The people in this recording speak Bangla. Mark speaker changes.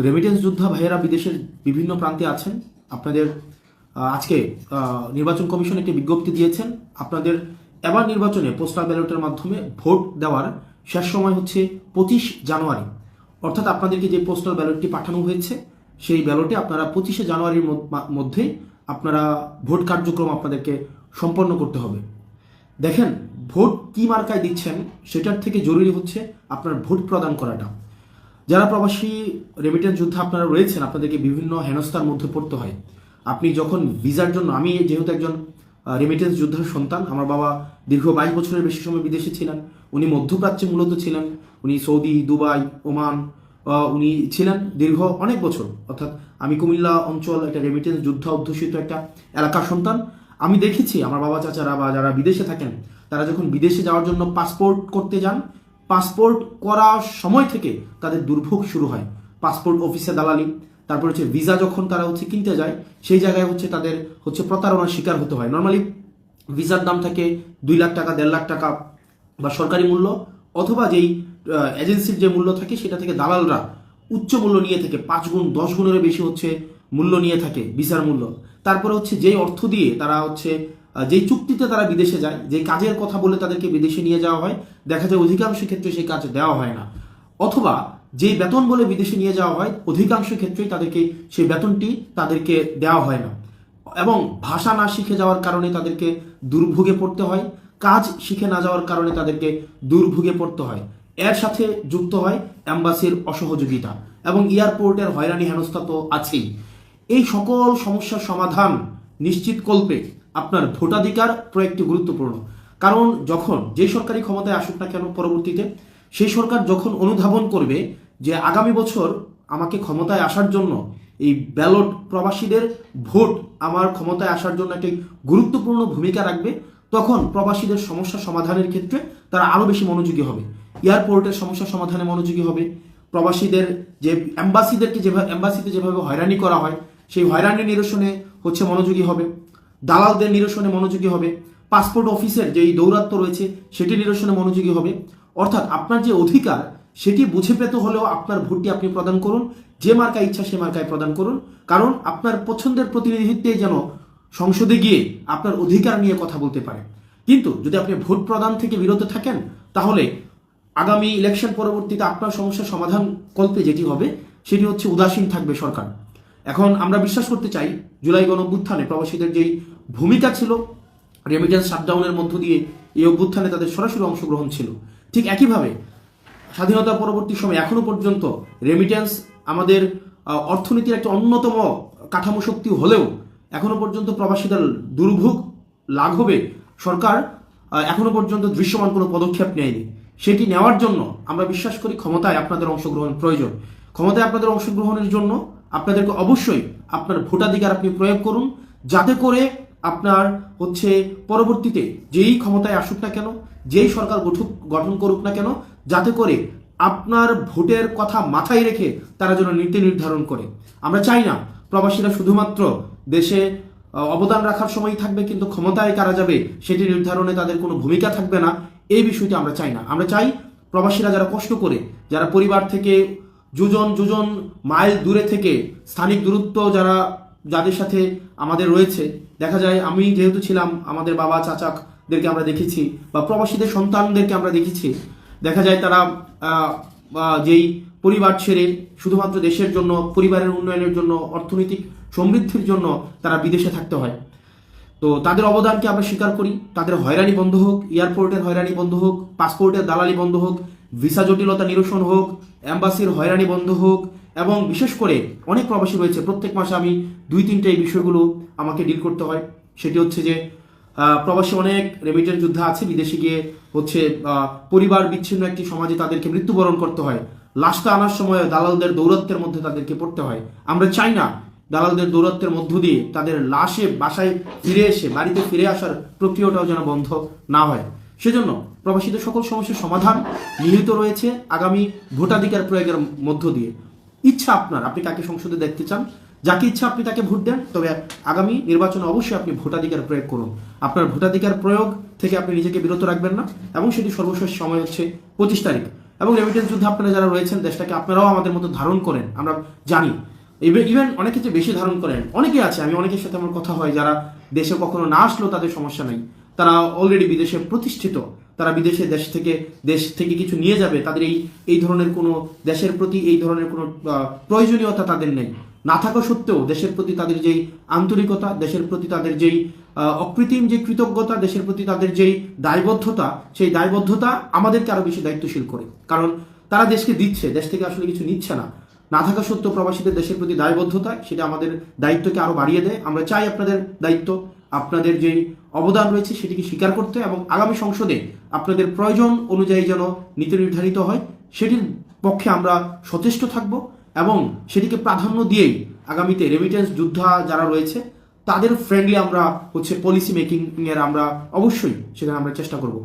Speaker 1: রেমিটেন্স যোদ্ধা ভাইয়েরা বিদেশের বিভিন্ন প্রান্তে আছেন। আপনাদের আজকে নির্বাচন কমিশন একটি বিজ্ঞপ্তি দিয়েছেন। আপনাদের এবার নির্বাচনে পোস্টাল ব্যালটের মাধ্যমে ভোট দেওয়ার শেষ সময় হচ্ছে পঁচিশ জানুয়ারি। অর্থাৎ আপনাদেরকে যে পোস্টাল ব্যালটটি পাঠানো হয়েছে, সেই ব্যালটে আপনারা পঁচিশে জানুয়ারির মধ্য- মধ্যে আপনারা ভোট কার্যক্রম আপনাদেরকে সম্পন্ন করতে হবে। দেখেন, ভোট কি মার্কায় দিচ্ছেন, সেটার থেকে জরুরি হচ্ছে আপনার ভোট প্রদান করাটা। যারা প্রবাসী রেমিটেন্স যুদ্ধে আপনারা রয়েছেন, আপনাদেরকে বিভিন্ন হেনস্থার মধ্যে পড়তে হয়। আপনি যখন ভিসার জন্য, আমি যেহেতু একজন রেমিটেন্স যোদ্ধার সন্তান, আমার বাবা দীর্ঘ বাইশ বছরের বেশি সময় বিদেশে ছিলেন, উনি মধ্যপ্রাচ্যে মূলত ছিলেন, উনি সৌদি, দুবাই, ওমান উনি ছিলেন দীর্ঘ অনেক বছর। অর্থাৎ আমি কুমিল্লা অঞ্চল একটা রেমিটেন্স যুদ্ধ অধ্যুষিত একটা এলাকার সন্তান। আমি দেখেছি, আমার বাবা চাচারা বা যারা বিদেশে থাকেন, তারা যখন বিদেশে যাওয়ার জন্য পাসপোর্ট করতে যান পাসপোর্ট করার সময় থেকে তাদের দুর্ভোগ শুরু হয়। পাসপোর্ট অফিসে দালালি, তারপর হচ্ছে ভিসা যখন তারা হচ্ছে কিনতে যায়, সেই জায়গায় হচ্ছে তাদের হচ্ছে প্রতারণার শিকার হতে হয়। নর্মালি ভিসার দাম থাকে দুই লাখ টাকা, দেড় লাখ টাকা বা সরকারি মূল্য, অথবা যেই এজেন্সির যে মূল্য থাকে সেটা থেকে দালালরা উচ্চ মূল্য নিয়ে থাকে, পাঁচ গুণ, দশ গুণেরও বেশি হচ্ছে মূল্য নিয়ে থাকে ভিসার মূল্য। তারপরে হচ্ছে যেই অর্থ দিয়ে তারা হচ্ছে যেই চুক্তিতে তারা বিদেশে যায় যে কাজের কথা বলে তাদেরকে বিদেশে নিয়ে যাওয়া হয়, দেখা যায় অধিকাংশ ক্ষেত্রে সেই কাজ দেওয়া হয় না। অথবা যেই বেতন বলে বিদেশে নিয়ে যাওয়া হয়, অধিকাংশ ক্ষেত্রেই তাদেরকে সেই বেতনটি তাদেরকে দেওয়া হয় না। এবং ভাষা না শিখে যাওয়ার কারণে তাদেরকে দুর্ভোগে পড়তে হয়, কাজ শিখে না যাওয়ার কারণে তাদেরকে দুর্ভোগে পড়তে হয়। এর সাথে যুক্ত হয় অ্যাম্বাসির অসহযোগিতা এবং এয়ারপোর্টের হয়রানি হেনস্থা তো আছেই। এই সকল সমস্যার সমাধান নিশ্চিত কল্পে আপনার ভোটাধিকার প্রয়োগটি গুরুত্বপূর্ণ। কারণ যখন যে সরকারি ক্ষমতায় আসুক না কেন পরবর্তীতে, সেই সরকার যখন অনুধাবন করবে যে আগামী বছর আমাকে ক্ষমতায় আসার জন্য এই ব্যালট প্রবাসীদের ভোট আমার ক্ষমতায় আসার জন্য একটি গুরুত্বপূর্ণ ভূমিকা রাখবে, তখন প্রবাসীদের সমস্যা সমাধানের ক্ষেত্রে তারা আরও বেশি মনোযোগী হবে। এয়ারপোর্টের সমস্যা সমাধানে মনোযোগী হবে। প্রবাসীদের যে অ্যাম্বাসিদেরকে যেভাবে অ্যাম্বাসিতে যেভাবে হয়রানি করা হয়, সেই হয়রানি নিরসনে হচ্ছে মনোযোগী হবে। দালালদের নিরসনে মনোযোগী হবে পাসপোর্ট অফিসের যেই দৌরাত্ম্য রয়েছে সেটি নিরসনে মনোযোগী হবে। অর্থাৎ আপনার যে অধিকার, সেটি বুঝে পেতে হলেও আপনার ভোটটি আপনি প্রদান করুন, যে মার্কায় ইচ্ছা সে মার্কায় প্রদান করুন। কারণ আপনার পছন্দের প্রতিনিধিত্বে যেন সংসদে গিয়ে আপনার অধিকার নিয়ে কথা বলতে পারে। কিন্তু যদি আপনি ভোট প্রদান থেকে বিরত থাকেন, তাহলে আগামী ইলেকশন পরবর্তীতে আপনার সমস্যার সমাধান কল্পে যেটি হবে, সেটি হচ্ছে উদাসীন থাকবে সরকার। এখন আমরা বিশ্বাস করতে চাই জুলাই গণ অভ্যুত্থানে প্রবাসীদের যেই ভূমিকা ছিল রেমিটেন্স শাটডাউনের মধ্য দিয়ে এই অভ্যুত্থানে তাদের সরাসরি অংশগ্রহণ ছিল। ঠিক একইভাবে স্বাধীনতা পরবর্তী সময় এখনও পর্যন্ত রেমিটেন্স আমাদের অর্থনীতির একটা অন্যতম কাঠামো শক্তি হলেও এখনও পর্যন্ত প্রবাসীদের দুর্ভোগ লাঘবে সরকার আহ, এখনও পর্যন্ত দৃশ্যমান কোনো পদক্ষেপ নেয়নি। সেটি নেওয়ার জন্য আমরা বিশ্বাস করি ক্ষমতায় আপনাদের অংশগ্রহণ প্রয়োজন। ক্ষমতায় আপনাদের অংশগ্রহণের জন্য আপনাদেরকে অবশ্যই আপনার ভোটাধিকার আপনি প্রয়োগ করুন, যাতে করে আপনার হচ্ছে পরবর্তীতে যেই ক্ষমতায় আসুক না কেন, যেই সরকার গঠুক, গঠন করুক না কেন, যাতে করে আপনার ভোটের কথা মাথায় রেখে তারা যেন নীতি নির্ধারণ করে। আমরা চাই না প্রবাসীরা শুধুমাত্র দেশে অবদান রাখার সময়ই থাকবে, কিন্তু ক্ষমতায় কারা যাবে সেটি নির্ধারণে তাদের কোনো ভূমিকা থাকবে না, এই বিষয়টি আমরা চাই না। আমরা চাই প্রবাসীরা যারা কষ্ট করে, যারা পরিবার থেকে যোজন যোজন মাইল দূরে থেকে স্থানিক দূরত্ব যারা, যাদের সাথে আমাদের রয়েছে। দেখা যায়, আমি যেহেতু ছিলাম, আমাদের বাবা, চাচাদেরকে আমরা দেখেছি বা প্রবাসীদের সন্তানদেরকে আমরা দেখেছি। দেখা যায়, তারা যেই পরিবার ছেড়ে শুধুমাত্র দেশের জন্য, পরিবারের উন্নয়নের জন্য, অর্থনৈতিক সমৃদ্ধির জন্য তারা বিদেশে থাকতে হয়। তো তাদের অবদানকে আমরা স্বীকার করি। তাদের হয়রানি বন্ধ হোক, এয়ারপোর্টের হয়রানি বন্ধ হোক, পাসপোর্টের দালালি বন্ধ হোক, ভিসা জটিলতা নিরসন হোক অ্যাম্বাসির হয়রানি বন্ধ হোক, এবং বিশেষ করে অনেক প্রবাসী রয়েছে, প্রত্যেক মাসে আমি দুই তিনটে এই বিষয়গুলো আমাকে ডিল করতে হয়। সেটি হচ্ছে যে প্রবাসী অনেক রেমিটেন্স যোদ্ধা আছে, বিদেশে গিয়ে হচ্ছে পরিবার বিচ্ছিন্ন একটি সমাজে তাদেরকে মৃত্যুবরণ করতে হয়। লাশটা আনার সময় দালালদের দৌরত্বের মধ্যে তাদেরকে পড়তে হয়। আমরা চাই না দালালদের দৌরত্বের মধ্য দিয়ে তাদের লাশে বাসায় ফিরে এসে বাড়িতে ফিরে আসার প্রক্রিয়াটাও যেন বন্ধ না হয়। সেজন্য প্রবাসীদের সকল সমস্যার সমাধান নিহিত রয়েছে আগামী ভোটাধিকার প্রয়োগের মধ্য দিয়ে। ইচ্ছা আপনার, আপনি কাকে সংসদে দেখতে চান? যাকে ইচ্ছা আপনি তাকে ভোট দেন, তবে আগামী নির্বাচনে অবশ্যই আপনি ভোটাধিকার প্রয়োগ করুন। আপনার ভোটাধিকার প্রয়োগ থেকে আপনি নিজেকে বিরত রাখবেন না, এবং সেটি সর্বশেষ সময় হচ্ছে পঁচিশ তারিখ। এবং রেমিটেন্স যুদ্ধে আপনারা যারা রয়েছেন, দেশটাকে আপনারাও আমাদের মতো ধারণ করেন, আমরা জানি। ইভেন অনেক ক্ষেত্রে বেশি ধারণ করেন, অনেকে আছে, আমি অনেকের সাথে আমার কথা হয়, যারা দেশে কখনো না আসলেও তাদের সমস্যা নেই। তারা অলরেডি বিদেশে প্রতিষ্ঠিত, তারা বিদেশে দেশ থেকে দেশ থেকে কিছু নিয়ে যাবে, তাদের এই এই ধরনের কোনো দেশের প্রতি এই ধরনের কোনো প্রয়োজনীয়তা তাদের নেই। না থাকা সত্ত্বেও দেশের প্রতি তাদের যেই আন্তরিকতা, দেশের প্রতি তাদের যেই অকৃত্রিম যে কৃতজ্ঞতা, দেশের প্রতি তাদের যেই দায়বদ্ধতা, সেই দায়বদ্ধতা আমাদেরকে আরও বেশি দায়িত্বশীল করে। কারণ তারা দেশকে দিচ্ছে, দেশ থেকে আসলে কিছু নিচ্ছে না। না থাকা সত্ত্বেও প্রবাসীদের দেশের প্রতি দায়বদ্ধতা, সেটা আমাদের দায়িত্বকে আরও বাড়িয়ে দেয়। আমরা চাই আপনাদের দায়িত্ব, আপনাদের যেই অবদান রয়েছে সেটিকে স্বীকার করতে এবং আগামী সংসদে আপনাদের প্রয়োজন অনুযায়ী যেন নীতি নির্ধারিত হয়, সেটির পক্ষে আমরা সচেষ্ট থাকব এবং সেটিকে প্রাধান্য দিয়েই আগামীতে রেমিটেন্স যোদ্ধা যারা রয়েছে, তাদের ফ্রেন্ডলি আমরা হচ্ছে পলিসি মেকিং এর আমরা অবশ্যই সেখানে আমরা চেষ্টা করব।